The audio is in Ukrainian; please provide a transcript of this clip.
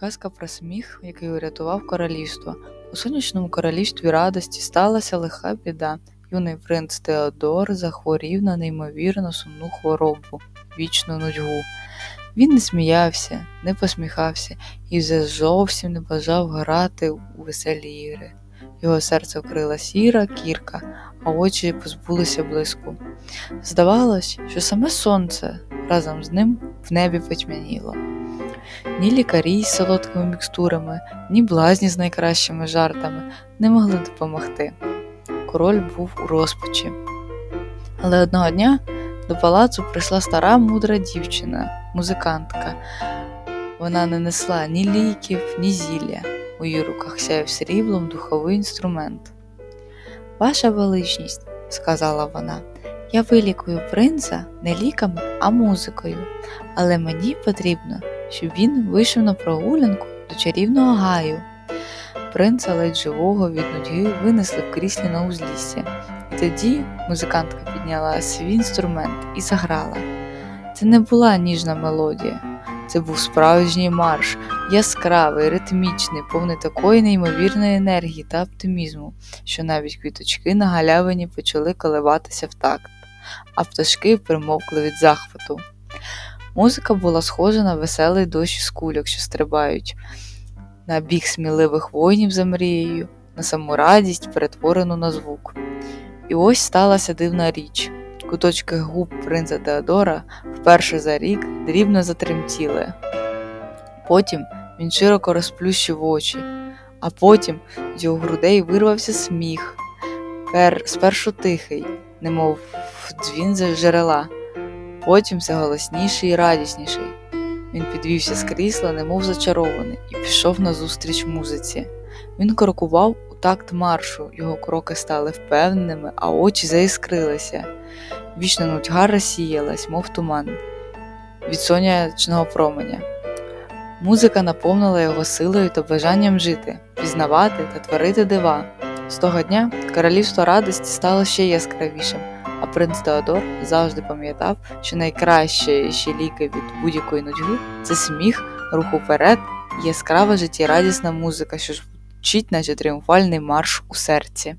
Казка про сміх, який урятував королівство. У сонячному королівстві радості сталася лиха біда. Юний принц Теодор захворів на неймовірно сумну хворобу, вічну нудьгу. Він не сміявся, не посміхався і вже зовсім не бажав грати у веселі ігри. Його серце вкрила сіра кірка, а очі позбулися блиску. Здавалось, що саме сонце разом з ним в небі потьмяніло. Ні лікарі з солодкими мікстурами, ні блазні з найкращими жартами не могли допомогти. Король був у розпачі. Але одного дня до палацу прийшла стара мудра дівчина, музикантка. Вона не несла ні ліків, ні зілля. У її руках сяяв сріблом духовий інструмент. Ваша величність, сказала вона, я вилікую принца не ліками, а музикою, але мені потрібно, щоб він вийшов на прогулянку до чарівного гаю. Принца ледь живого від нудьги винесли в кріслі на узлісся, і тоді музикантка підняла свій інструмент і заграла. Це не була ніжна мелодія, це був справжній марш, яскравий, ритмічний, повний такої неймовірної енергії та оптимізму, що навіть квіточки на галявині почали коливатися в такт, а пташки примовкли від захвату. Музика була схожа на веселий дощ із кульок, що стрибають, на біг сміливих воїнів за мрією, на саму радість, перетворену на звук. І ось сталася дивна річ. Куточки губ принца Теодора вперше за рік дрібно затремтіли. Потім він широко розплющив очі, а потім з його грудей вирвався сміх, Пер, спершу тихий, немов дзвін з джерела, потім все голосніший і радісніший. Він підвівся з крісла, немов зачарований, і пішов назустріч музиці. Він крокував у такт маршу, його кроки стали впевненими, а очі заіскрилися. Вічна нудьга розсіялась, мов туман від сонячного променя. Музика наповнила його силою та бажанням жити, пізнавати та творити дива. З того дня королівство радості стало ще яскравішим, принц Теодор завжди пам'ятав, що найкраще ще ліки від будь-якої нудьги це сміх, рух уперед яскрава життєрадісна музика, що звучить, наче тріумфальний марш у серці.